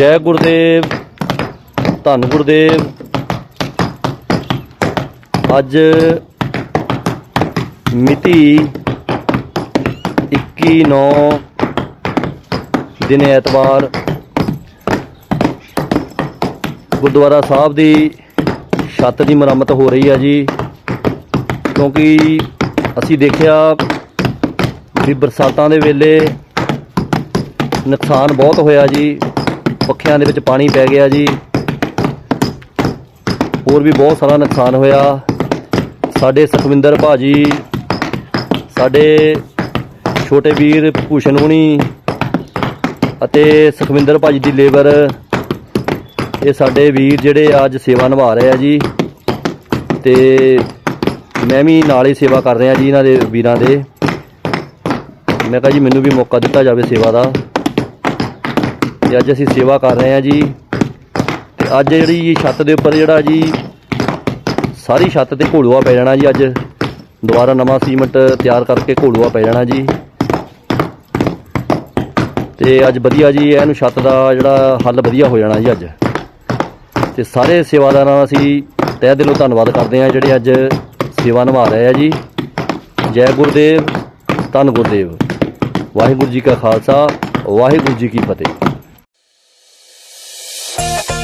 ਜੈ ਗੁਰਦੇਵ, ਧੰਨ ਗੁਰਦੇਵ। ਅੱਜ ਮਿਤੀ 21 9 ਦਿਨ ਐਤਵਾਰ ਗੁਰਦੁਆਰਾ ਸਾਹਿਬ ਦੀ ਛੱਤ ਦੀ ਮੁਰੰਮਤ ਹੋ ਰਹੀ ਹੈ ਜੀ। ਕਿਉਂਕਿ ਅਸੀਂ ਦੇਖਿਆ ਵੀ ਬਰਸਾਤਾਂ ਦੇ ਵੇਲੇ ਨੁਕਸਾਨ ਬਹੁਤ ਹੋਇਆ ਜੀ। ਪੱਖਿਆਂ ਦੇ ਵਿੱਚ ਪਾਣੀ ਪੈ ਗਿਆ ਜੀ। ਹੋਰ ਵੀ ਬਹੁਤ ਸਾਰਾ ਨੁਕਸਾਨ ਹੋਇਆ। ਸਾਡੇ ਸੁਖਵਿੰਦਰ ਭਾਜੀ, ਸਾਡੇ ਛੋਟੇ ਵੀਰ ਭੂਸ਼ਣ ਹੁਣੀ ਅਤੇ ਸੁਖਵਿੰਦਰ ਭਾਜੀ ਦੀ ਲੇਬਰ, ਇਹ ਸਾਡੇ ਵੀਰ ਜਿਹੜੇ ਅੱਜ ਸੇਵਾ ਨਿਭਾ ਰਹੇ ਆ ਜੀ। ਤੇ ਮੈਂ ਵੀ ਨਾਲ ਹੀ ਸੇਵਾ ਕਰ ਰਿਹਾ ਜੀ ਇਹਨਾਂ ਦੇ ਵੀਰਾਂ ਦੇ। ਮੈਂ ਕਿਹਾ ਜੀ, ਮੈਨੂੰ ਵੀ ਮੌਕਾ ਦਿੱਤਾ ਜਾਵੇ ਸੇਵਾ ਦਾ। ਤੇ ਅੱਜ ਅਸੀਂ ਸੇਵਾ ਕਰ ਰਹੇ ਹਾਂ ਜੀ। ਤੇ ਅੱਜ ਜਿਹੜੀ ਛੱਤ ਦੇ ਉੱਪਰ ਜਿਹੜਾ ਜੀ, ਸਾਰੀ ਛੱਤ ਤੇ ਘੋਲੂਆ ਪੈ ਜਾਣਾ ਜੀ ਅੱਜ। ਦੁਬਾਰਾ ਨਵਾਂ ਸੀਮੈਂਟ ਤਿਆਰ ਕਰਕੇ ਘੋਲੂਆ ਪੈ ਜਾਣਾ ਜੀ। ਤੇ ਅੱਜ ਵਧੀਆ ਜੀ, ਇਹਨੂੰ ਛੱਤ ਦਾ ਜਿਹੜਾ ਹੱਲ ਵਧੀਆ ਹੋ ਜਾਣਾ ਜੀ ਅੱਜ। ਤੇ ਸਾਰੇ ਸੇਵਾਦਾਰਾਂ ਦਾ ਅਸੀਂ ਤਹਿ ਦਿਲੋਂ ਧੰਨਵਾਦ ਕਰਦੇ ਹਾਂ ਜਿਹੜੇ ਅੱਜ ਸੇਵਾ ਨਿਭਾ ਰਹੇ ਆ ਜੀ। ਜੈ ਗੁਰਦੇਵ, ਧੰਨ ਗੁਰਦੇਵ। ਵਾਹਿਗੁਰੂ ਜੀ ਕਾ ਖਾਲਸਾ, ਵਾਹਿਗੁਰੂ ਜੀ ਕੀ ਫਤਿਹ। you